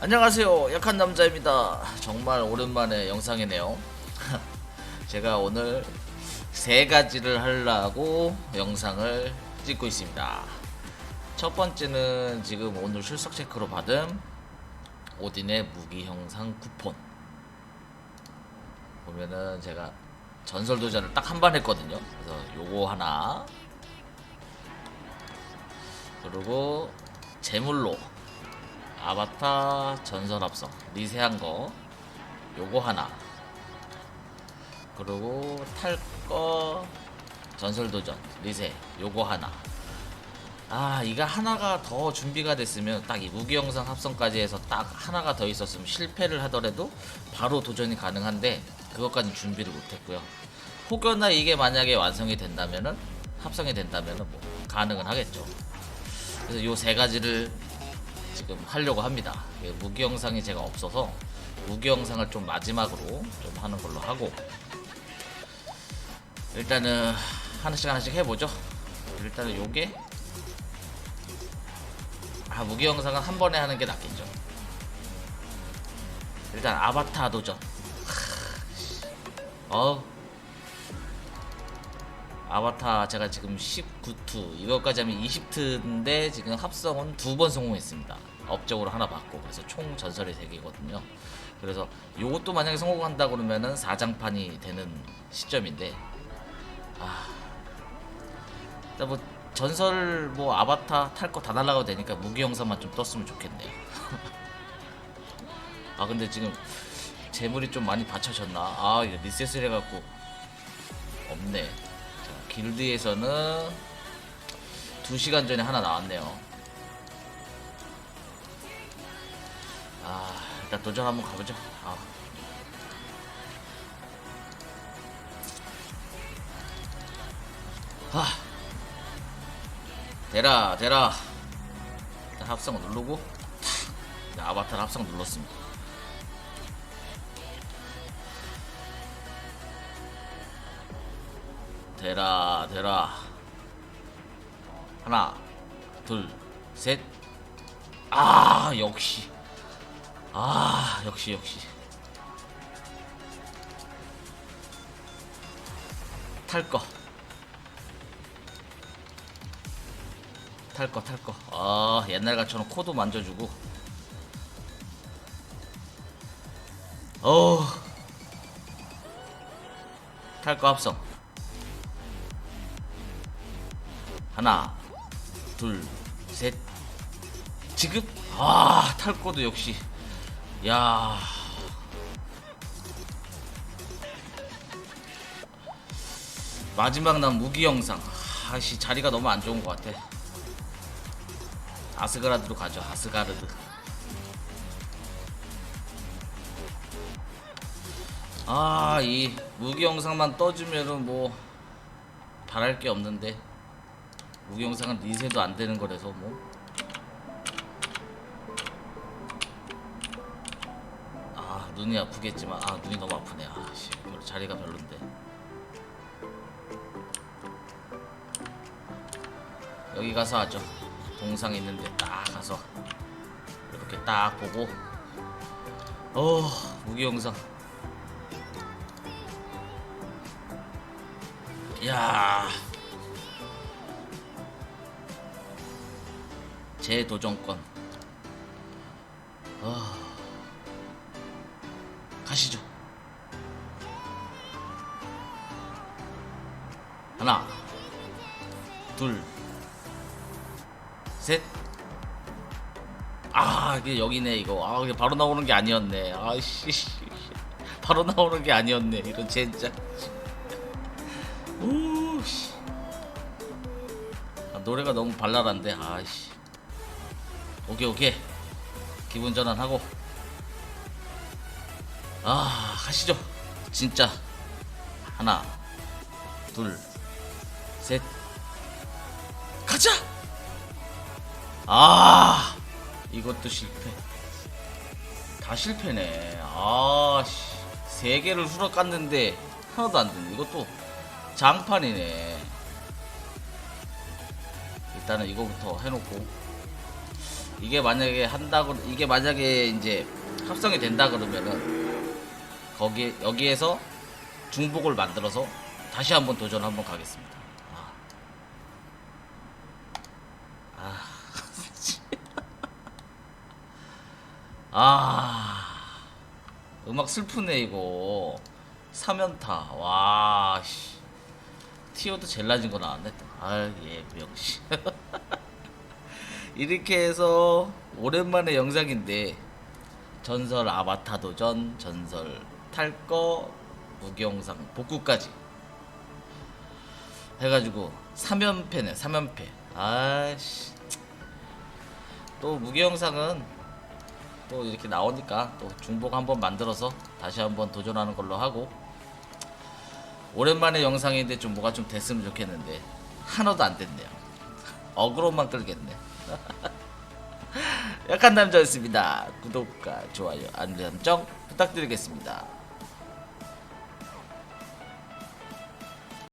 안녕하세요. 약한 남자입니다. 정말 오랜만에 영상이네요. 제가 오늘 세 가지를 하려고 영상을 찍고 있습니다. 첫 번째는 지금 오늘 출석 체크로 받은 오딘의 무기 형상 쿠폰. 보면은 제가 전설 도전을 딱 한 번 했거든요. 그래서 요거 하나. 그리고 제물로 아바타 전설 합성. 리세한 거. 요거 하나. 그리고 탈거 전설 도전. 리세. 요거 하나. 아 이거 하나가 더 준비가 됐으면 딱 이 무기 영상 합성까지 해서 딱 하나가 더 있었으면 실패를 하더라도 바로 도전이 가능한데 그것까지 준비를 못했고요. 혹여나 이게 만약에 완성이 된다면은 합성이 된다면은 뭐 가능은 하겠죠. 그래서 요 세 가지를 지금 하려고 합니다. 이게 무기 영상이 제가 없어서 무기 영상을 좀 마지막으로 좀 하는 걸로 하고 일단은 하나씩 하나씩 해보죠. 일단은 요게 아 무기 영상은 한 번에 하는 게 낫겠죠. 일단 아바타 도전. 어 아바타 제가 지금 19투 이것까지 하면 20트인데 지금 합성은 두 번 성공했습니다 업적으로 하나 받고 그래서 총 전설의 세개거든요. 그래서 요것도 만약에 성공한다 그러면은 4장판이 되는 시점인데 아 일단 뭐 전설 뭐 아바타 탈 거 다 날라가도 되니까 무기 영상만 좀 떴으면 좋겠네요. 아 근데 지금 재물이 좀 많이 받쳐졌나? 아 이거 리셋을 해갖고 없네. 자, 길드에서는 2시간 전에 하나 나왔네요. 아, 일단 도전 한번 가보죠. 아. 하. 대라, 대라. 일단 합성을 누르고, 탁. 네, 아바타 합성 눌렀습니다. 대라 대라 하나 둘 셋 아 역시 아 역시 역시. 탈거. 탈거 탈거. 아 옛날 같처럼 코도 만져주고. 어우. 탈거 합성. 하나, 둘, 셋. 지금? 아 탈거도 역시 야. 마지막 난 무기 영상. 아씨 자리가 너무 안 좋은 것 같아. 아스가르드로 가죠 아스가르드. 아 이 무기 영상만 떠주면은 뭐 바랄 게 없는데. 무기 영상은 리셋도 안 되는 거라서 뭐. 눈이 아프겠지만 아 눈이 너무 아프네. 아씨 별로 자리가 별론데. 여기 가서 하죠. 동상 있는데 딱 가서 이렇게 딱 보고. 어 무기 영상. 야. 재도전권 아... 가시죠. 하나 둘 셋 아 이게 여기네 이거. 아 이게 바로 나오는 게 아니었네. 아씨 바로 나오는 게 아니었네 이런 진짜. 오씨. 아, 노래가 너무 발랄한데 아씨. 오케이 오케이. 기분 전환하고 아 가시죠. 진짜. 하나 둘셋. 가자! 아 이것도 실패. 다 실패네. 아씨. 세 개를 후러 깠는데 하나도 안 되네. 이것도 장판이네. 일단은 이거부터 해놓고. 이게 만약에 한다고 이게 만약에 이제 합성이 된다 그러면은 거기 여기에서 중복을 만들어서 다시 한번 도전 한번 가겠습니다. 아, 아, 아, 음악 슬프네 이거. 사면타. 와, 씨. 티오도 제일 낮은 거 나왔네. 또. 아, 예, 명시. 이렇게 해서 오랜만에 영상인데 전설 아바타 도전, 전설 탈거, 무경상 복구까지. 해가지고 3연패네 3연패. 아씨. 또 무경상은 또 이렇게 나오니까 또 중복 한번 만들어서 다시 한번 도전하는 걸로 하고. 오랜만에 영상인데 좀 뭐가 좀 됐으면 좋겠는데. 하나도 안 됐네요. 어그로만 끌겠네. 약한 남자였습니다. 구독과 좋아요 설정 부탁드리겠습니다